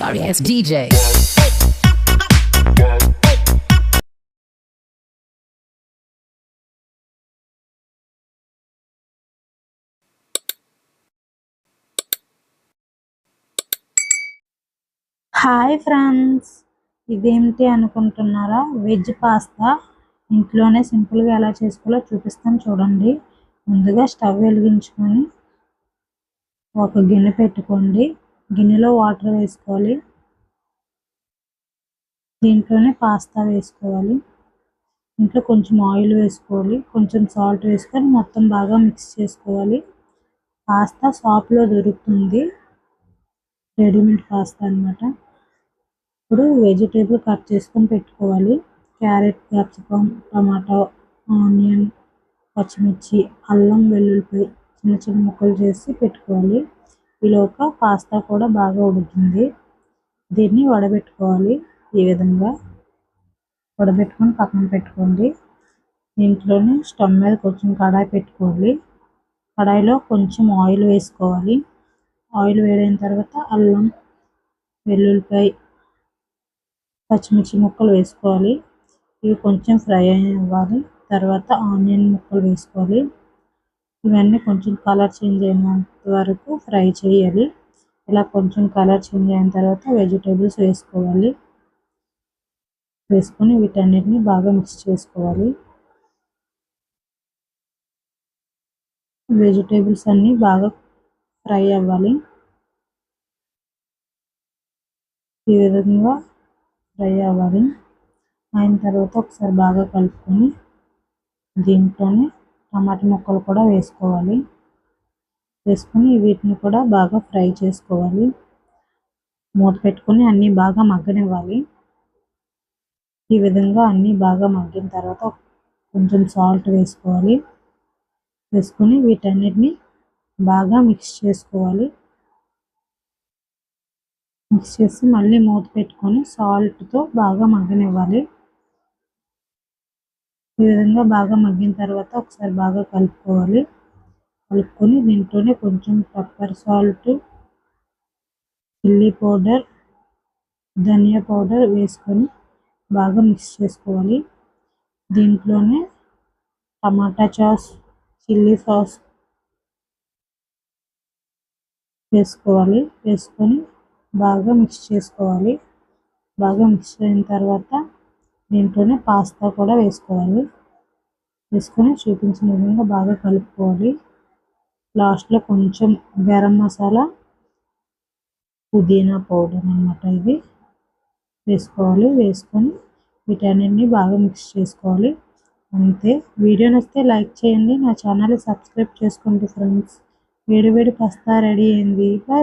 sorry ass DJ. Hi friends ఇదేమిటి అనుకుంటున్నారా? Veg pasta. ఇంట్లోనే సింపుల్గా ఎలా చేసుకోవాలో చూపిస్తాను చూడండి. ముందుగా స్టవ్ వెలిగించుకొని ఒక గిన్నె పెట్టుకోండి. గిన్నెలో వాటర్ వేసుకోవాలి. దీంట్లోనే పాస్తా వేసుకోవాలి. ఇంట్లో కొంచెం ఆయిల్ వేసుకోవాలి. కొంచెం సాల్ట్ వేసుకొని మొత్తం బాగా మిక్స్ చేసుకోవాలి. పాస్తా షాప్లో దొరుకుతుంది. రెడీమేడ్ పాస్తా అన్నమాట. ఇప్పుడు వెజిటేబుల్ కట్ చేసుకొని పెట్టుకోవాలి. క్యారెట్ క్యాప్సికమ్ టమాటో ఆనియన్ పచ్చిమిర్చి అల్లం వెల్లుల్లిపాయ చిన్న చిన్న ముక్కలు చేసి పెట్టుకోవాలి. ఈలోక పాస్తా కూడా బాగా ఉడుకుతుంది దీన్ని వడబెట్టుకోవాలి. ఈ విధంగా వడబెట్టుకొని పక్కన పెట్టుకోండి. దీంట్లోనే స్టవ్ మీద కొంచెం కడాయి పెట్టుకోవాలి. కడాయిలో కొంచెం ఆయిల్ వేసుకోవాలి. ఆయిల్ వేడైన తర్వాత అల్లం వెల్లుల్లిపాయ పచ్చిమిర్చి ముక్కలు వేసుకోవాలి. ఇవి కొంచెం ఫ్రై అవ్వాలి. తర్వాత ఆనియన్ ముక్కలు వేసుకోవాలి. ఇవన్నీ కొంచెం కలర్ చేంజ్ అయినంత వరకు ఫ్రై చేయాలి. ఇలా కొంచెం కలర్ చేంజ్ అయిన తర్వాత వెజిటేబుల్స్ వేసుకోవాలి. వేసుకొని వీటన్నిటిని బాగా మిక్స్ చేసుకోవాలి. వెజిటేబుల్స్ అన్నీ బాగా ఫ్రై అవ్వాలి. ఈ విధంగా ఫ్రై అవ్వాలి. అయిన తర్వాత ఒకసారి బాగా కలుపుకొని దీంట్లోనే టమాటా ముక్కలు కూడా వేసుకోవాలి. వేసుకొని వీటిని కూడా బాగా ఫ్రై చేసుకోవాలి. మూత పెట్టుకొని అన్నీ బాగా మగ్గనివ్వాలి. ఈ విధంగా అన్నీ బాగా మగ్గిన తర్వాత కొంచెం సాల్ట్ వేసుకోవాలి. వేసుకొని వీటన్నిటిని బాగా మిక్స్ చేసుకోవాలి. మిక్స్ చేసి మళ్ళీ మూత పెట్టుకొని సాల్ట్తో బాగా మగ్గనివ్వాలి. ఈ విధంగా బాగా మగ్గిన తర్వాత ఒకసారి బాగా కలుపుకోవాలి. కలుపుకొని దీంట్లోనే కొంచెం పెప్పర్ సాల్ట్ చిల్లీ పౌడర్ ధనియా పౌడర్ వేసుకొని బాగా మిక్స్ చేసుకోవాలి. దీంట్లోనే టమాటా సాస్ చిల్లీ సాస్ వేసుకోవాలి. వేసుకొని బాగా మిక్స్ చేసుకోవాలి. బాగా మిక్స్ అయిన తర్వాత దీంట్లోనే పాస్తా కూడా వేసుకోవాలి. వేసుకొని చూపించిన విధంగా బాగా కలుపుకోవాలి. లాస్ట్లో కొంచెం గరం మసాలా పుదీనా పౌడర్ అనమాట ఇది వేసుకోవాలి. వేసుకొని వీటన్నిటిని బాగా మిక్స్ చేసుకోవాలి. అంతే. వీడియో నచ్చితే లైక్ చేయండి. నా ఛానల్ సబ్స్క్రైబ్ చేసుకోండి ఫ్రెండ్స్. వేడి వేడి పాస్తా రెడీ అయింది. బాయ్.